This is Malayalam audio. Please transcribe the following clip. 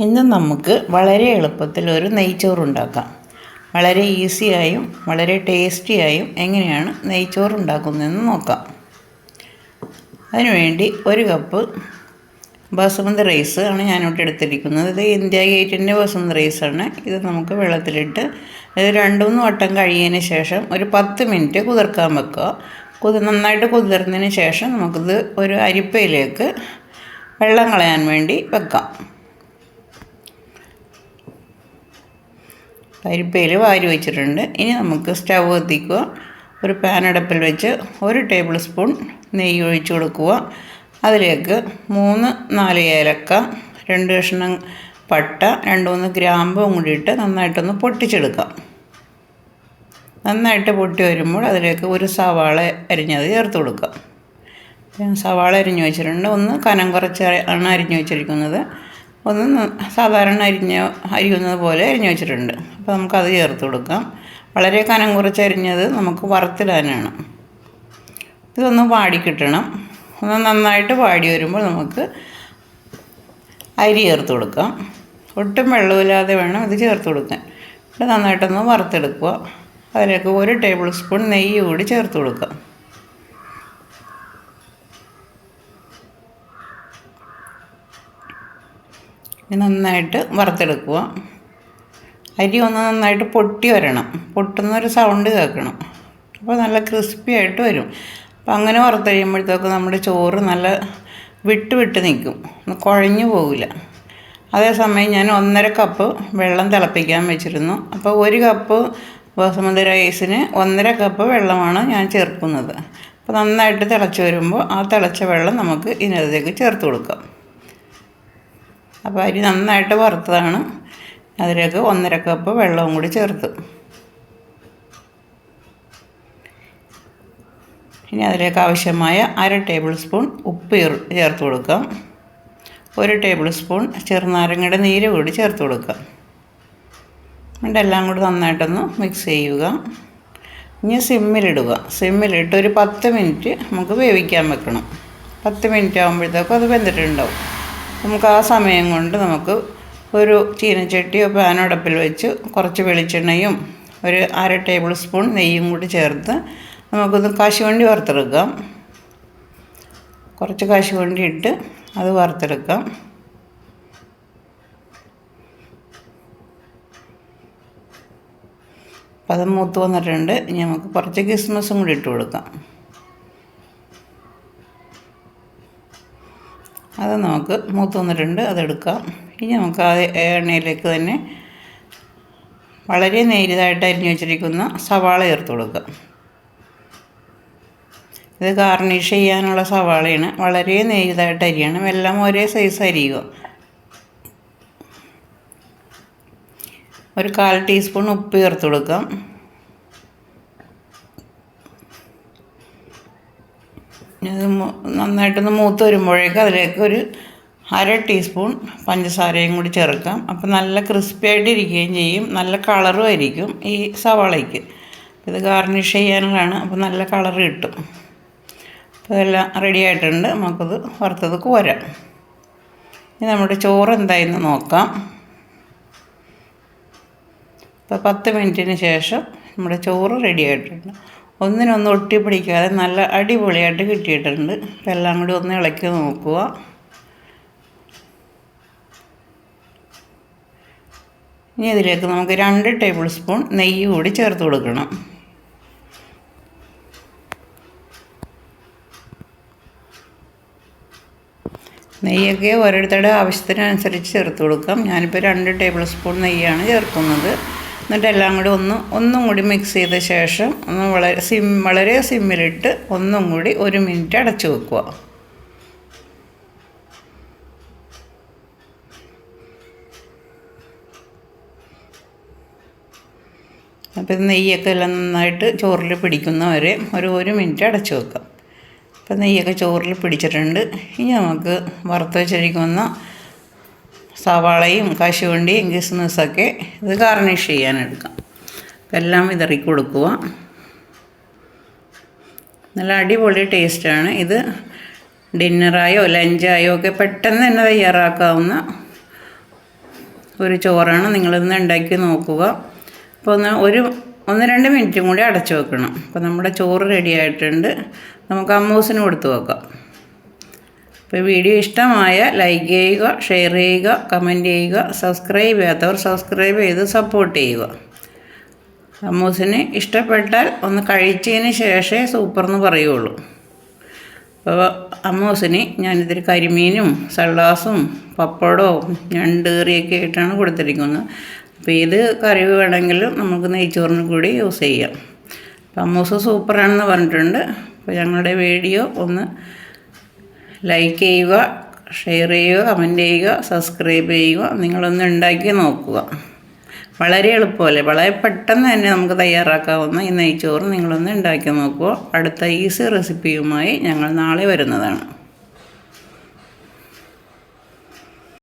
ഇന്ന് നമുക്ക് വളരെ എളുപ്പത്തിൽ ഒരു നെയ്ച്ചോറ് ഉണ്ടാക്കാം വളരെ ഈസിയായും വളരെ ടേസ്റ്റിയായും എങ്ങനെയാണ് നെയ്ച്ചോറ് ഉണ്ടാക്കുന്നതെന്ന് നോക്കാം. അതിനുവേണ്ടി ഒരു കപ്പ് ബസുമതി റൈസ് ആണ് ഞാനിവിടെ എടുത്തിരിക്കുന്നത്. ഇത് ഇന്ത്യ ഗേറ്റിന്റെ ബസുമതി റൈസാണ് ഇത് നമുക്ക് വെള്ളത്തിലിട്ട് ഇത് രണ്ട് മൂന്ന് വട്ടം കഴിയതിന് ശേഷം ഒരു പത്ത് മിനിറ്റ് കുതിർക്കാൻ വെക്കുക. കുതി നന്നായിട്ട് കുതിർന്നതിന് ശേഷം നമുക്കിത് ഒരു അരിപ്പയിലേക്ക് വെള്ളം കളയാൻ വേണ്ടി വെക്കാം. അരിപ്പയിൽ വാരി വെച്ചിട്ടുണ്ട്. ഇനി നമുക്ക് സ്റ്റവ് കത്തിക്കുക ഒരു പാൻ അടുപ്പിൽ വെച്ച് ഒരു ടേബിൾ സ്പൂൺ നെയ്യ് ഒഴിച്ചു കൊടുക്കുക. അതിലേക്ക് മൂന്ന് നാല് ഏലക്ക രണ്ട് കഷ്ണം പട്ട രണ്ട് മൂന്ന് ഗ്രാമ്പും കൂടിയിട്ട് നന്നായിട്ടൊന്ന് പൊട്ടിച്ചെടുക്കാം. നന്നായിട്ട് പൊട്ടി വരുമ്പോൾ അതിലേക്ക് ഒരു സവാള അരിഞ്ഞത് ചേർത്ത് കൊടുക്കാം. സവാള അരിഞ്ഞു വെച്ചിട്ടുണ്ട്. ഒന്ന് കനം കുറച്ച് ആണ് അരിഞ്ഞു വെച്ചിരിക്കുന്നത്. ഒന്ന് സാധാരണ അരിഞ്ഞ അരിയുന്നത് പോലെ അരിഞ്ഞു വെച്ചിട്ടുണ്ട്. അപ്പോൾ നമുക്കത് ചേർത്ത് കൊടുക്കാം. വളരെ കനം കുറച്ച് അരിഞ്ഞത് നമുക്ക് വറുത്തിടാനാണ്. ഇതൊന്ന് വാടി കിട്ടണം. ഒന്ന് നന്നായിട്ട് വാടി വരുമ്പോൾ നമുക്ക് അരി ചേർത്ത് കൊടുക്കാം. ഒട്ടും വെള്ളമില്ലാതെ വേണം ഇത് ചേർത്ത് കൊടുക്കാൻ. ഇവിടെ നന്നായിട്ടൊന്ന് വറുത്തെടുക്കുക. അതിലേക്ക് ഒരു ടേബിൾ സ്പൂൺ നെയ്യ് കൂടി ചേർത്ത് കൊടുക്കാം. നന്നായിട്ട് വറുത്തെടുക്കുക. അരി ഒന്ന് നന്നായിട്ട് പൊട്ടി വരണം. പൊട്ടുന്നൊരു സൗണ്ട് കേൾക്കണം. അപ്പോൾ നല്ല ക്രിസ്പി ആയിട്ട് വരും. അപ്പം അങ്ങനെ വറുത്ത് കഴിയുമ്പോഴത്തേക്ക് നമ്മുടെ ചോറ് നല്ല വിട്ട് വിട്ട് നിൽക്കും. കുഴഞ്ഞു പോകില്ല അതേസമയം ഞാൻ ഒന്നര കപ്പ് വെള്ളം തിളപ്പിക്കാൻ വെച്ചിരുന്നു. അപ്പോൾ ഒരു കപ്പ് ബസുമതി റൈസിന് ഒന്നര കപ്പ് വെള്ളമാണ് ഞാൻ ചേർക്കുന്നത്. അപ്പോൾ നന്നായിട്ട് തിളച്ച് വരുമ്പോൾ ആ തിളച്ച വെള്ളം നമുക്ക് ഇതിനകത്തേക്ക് ചേർത്ത് കൊടുക്കാം. അപ്പോൾ അരി നന്നായിട്ട് വറുത്തതാണ്. അതിലേക്ക് ഒന്നര കപ്പ് വെള്ളവും കൂടി ചേർത്ത്. ഇനി അതിലേക്ക് ആവശ്യമായ അര ടേബിൾ സ്പൂൺ ഉപ്പ് ചേർത്ത് കൊടുക്കാം. ഒരു ടേബിൾ സ്പൂൺ ചെറുനാരങ്ങയുടെ നീര് കൂടി ചേർത്ത് കൊടുക്കാം. എന്നിട്ട് എല്ലാം കൂടി നന്നായിട്ടൊന്ന് മിക്സ് ചെയ്യുക. ഇനി സിമ്മിലിടുക സിമ്മിലിട്ട് ഒരു പത്ത് മിനിറ്റ് നമുക്ക് വേവിക്കാൻ വെക്കണം. പത്ത് മിനിറ്റ് ആകുമ്പോഴത്തേക്കും അത് വെന്തിട്ടുണ്ടാവും. നമുക്ക് ആ സമയം കൊണ്ട് നമുക്ക് ഒരു ചീനച്ചട്ടിയോ പാനോ അടുപ്പിൽ വെച്ച് കുറച്ച് വെളിച്ചെണ്ണയും ഒരു അര ടേബിൾ സ്പൂൺ നെയ്യും കൂടി ചേർത്ത് നമുക്കൊന്ന് കശുവണ്ടി വറുത്തെടുക്കാം. കുറച്ച് കശുവണ്ടി ഇട്ട് അത് വറുത്തെടുക്കാം. അപ്പം അത് മൂത്ത് വന്നിട്ടുണ്ട്. ഇനി നമുക്ക് കുറച്ച് കിസ്മസും കൂടി ഇട്ട് കൊടുക്കാം. അത് നമുക്ക് മൂത്ത് വന്നിട്ടുണ്ട് അതെടുക്കാം ഇനി നമുക്ക് ആ എണ്ണയിലേക്ക് തന്നെ വളരെ നേരിതായിട്ട് അരിഞ്ഞു വെച്ചിരിക്കുന്ന സവാള ചേർത്ത് കൊടുക്കാം ഇത് ഗാർണിഷ് ചെയ്യാനുള്ള സവാളയാണ്. വളരെ നേരിതായിട്ട് അരിയണം. എല്ലാം ഒരേ സൈസ് അരിയുക. ഒരു കാൽ ടീസ്പൂൺ ഉപ്പ് ചേർത്ത് കൊടുക്കാം. നന്നായിട്ടൊന്ന് മൂത്ത് വരുമ്പോഴേക്ക് അതിലേക്ക് ഒരു അര ടീസ്പൂൺ പഞ്ചസാരയും കൂടി ചേർക്കാം. അപ്പം നല്ല ക്രിസ്പി ആയിട്ട് ഇരിക്കുകയും ചെയ്യും. നല്ല കളറും ആയിരിക്കും ഈ സവാളയ്ക്ക്. ഇത് ഗാർണിഷ് ചെയ്യാനുള്ളതാണ്. അപ്പോൾ നല്ല കളർ കിട്ടും. അപ്പോൾ ഇതെല്ലാം റെഡി ആയിട്ടുണ്ട്. നമുക്കത് വറുത്തത് കോരാം ഇനി നമ്മുടെ ചോറ് എന്തായെന്ന് നോക്കാം. ഇപ്പോൾ പത്ത് മിനിറ്റിന് ശേഷം നമ്മുടെ ചോറ് റെഡി ആയിട്ടുണ്ട്. ഒന്നിനൊന്നും ഒട്ടിപ്പിടിക്കാതെ നല്ല അടിപൊളിയായിട്ട് കിട്ടിയിട്ടുണ്ട്. അപ്പം എല്ലാം കൂടി ഒന്ന് ഇളക്കി നോക്കുക. ഇനി ഇതിലേക്ക് നമുക്ക് രണ്ട് ടേബിൾ സ്പൂൺ നെയ്യ് കൂടി ചേർത്ത് കൊടുക്കണം. നെയ്യൊക്കെ ഓരോരുത്തരുടെ ആവശ്യത്തിനനുസരിച്ച് ചേർത്ത് കൊടുക്കാം. ഞാനിപ്പോൾ രണ്ട് ടേബിൾ സ്പൂൺ നെയ്യാണ് ചേർക്കുന്നത്. എന്നിട്ട് എല്ലാം കൂടി ഒന്ന് ഒന്നും കൂടി മിക്സ് ചെയ്ത ശേഷം ഒന്ന് വളരെ സിം വളരെ സിമ്മിലിട്ട് ഒന്നും കൂടി ഒരു മിനിറ്റ് അടച്ചു വെക്കുക. അപ്പോൾ നെയ്യൊക്കെ എല്ലാം നന്നായിട്ട് ചോറിൽ പിടിക്കുന്നവരെ ഒരു ഒരു മിനിറ്റ് അടച്ചു വെക്കാം. അപ്പോൾ നെയ്യൊക്കെ ചോറിൽ പിടിച്ചിട്ടുണ്ട്. ഇനി നമുക്ക് വറുത്ത് വെച്ചിരിക്കുന്ന സവാളയും കശുവണ്ടിയും കിസ്മിസൊക്കെ ഇത് ഗാർണിഷ് ചെയ്യാനെടുക്കാം അപ്പോൾ എല്ലാം വിതറി കൊടുക്കുക. നല്ല അടിപൊളി ടേസ്റ്റാണ് ഇത് ഡിന്നറായോ ലഞ്ചായോ ഒക്കെ പെട്ടെന്ന് തന്നെ തയ്യാറാക്കാവുന്ന ഒരു ചോറാണ്. നിങ്ങളിന്ന് ഉണ്ടാക്കി നോക്കുക. അപ്പോൾ ഒന്ന് ഒരു ഒന്ന് രണ്ട് മിനിറ്റും കൂടി അടച്ചു വെക്കണം. അപ്പോൾ നമ്മുടെ ചോറ് റെഡി ആയിട്ടുണ്ട്. നമുക്ക് അമ്മൂസിന് കൊടുത്തു വെക്കാം. അപ്പോൾ വീഡിയോ ഇഷ്ടമായ ലൈക്ക് ചെയ്യുക ഷെയർ ചെയ്യുക കമന്റ് ചെയ്യുക സബ്സ്ക്രൈബ് ചെയ്യാത്തവർ സബ്സ്ക്രൈബ് ചെയ്ത് സപ്പോർട്ട് ചെയ്യുക. സമൂസിന് ഇഷ്ടപ്പെട്ടാൽ ഒന്ന് കഴിച്ചതിന് ശേഷമേ സൂപ്പർ എന്ന് പറയുള്ളൂ. അപ്പോൾ അമ്മൂസിന് ഞാനിതിൽ കരിമീനും സള്ളാസും പപ്പടവും ഞണ്ടേറിയൊക്കെ ആയിട്ടാണ് കൊടുത്തിരിക്കുന്നത്. അപ്പോൾ ഇത് കറി വേണമെങ്കിലും നമുക്ക് നെയ്ച്ചോറിന് കൂടി യൂസ് ചെയ്യാം. അപ്പം അമ്മൂസ് സൂപ്പറാണെന്ന് പറഞ്ഞിട്ടുണ്ട്. അപ്പോൾ ഞങ്ങളുടെ വീഡിയോ ഒന്ന് ലൈക്ക് ചെയ്യുക ഷെയർ ചെയ്യുക കമന്റ് ചെയ്യുക സബ്സ്ക്രൈബ് ചെയ്യുക നിങ്ങളൊന്ന് ഉണ്ടാക്കി നോക്കുക. വളരെ എളുപ്പമല്ലേ? വളരെ പെട്ടെന്ന് തന്നെ നമുക്ക് തയ്യാറാക്കാവുന്ന ഈ നെയ്ച്ചോറ് നിങ്ങളൊന്ന് ഉണ്ടാക്കി നോക്കുക. അടുത്ത ഈസി റെസിപ്പിയുമായി ഞങ്ങൾ നാളെ വരുന്നതാണ്.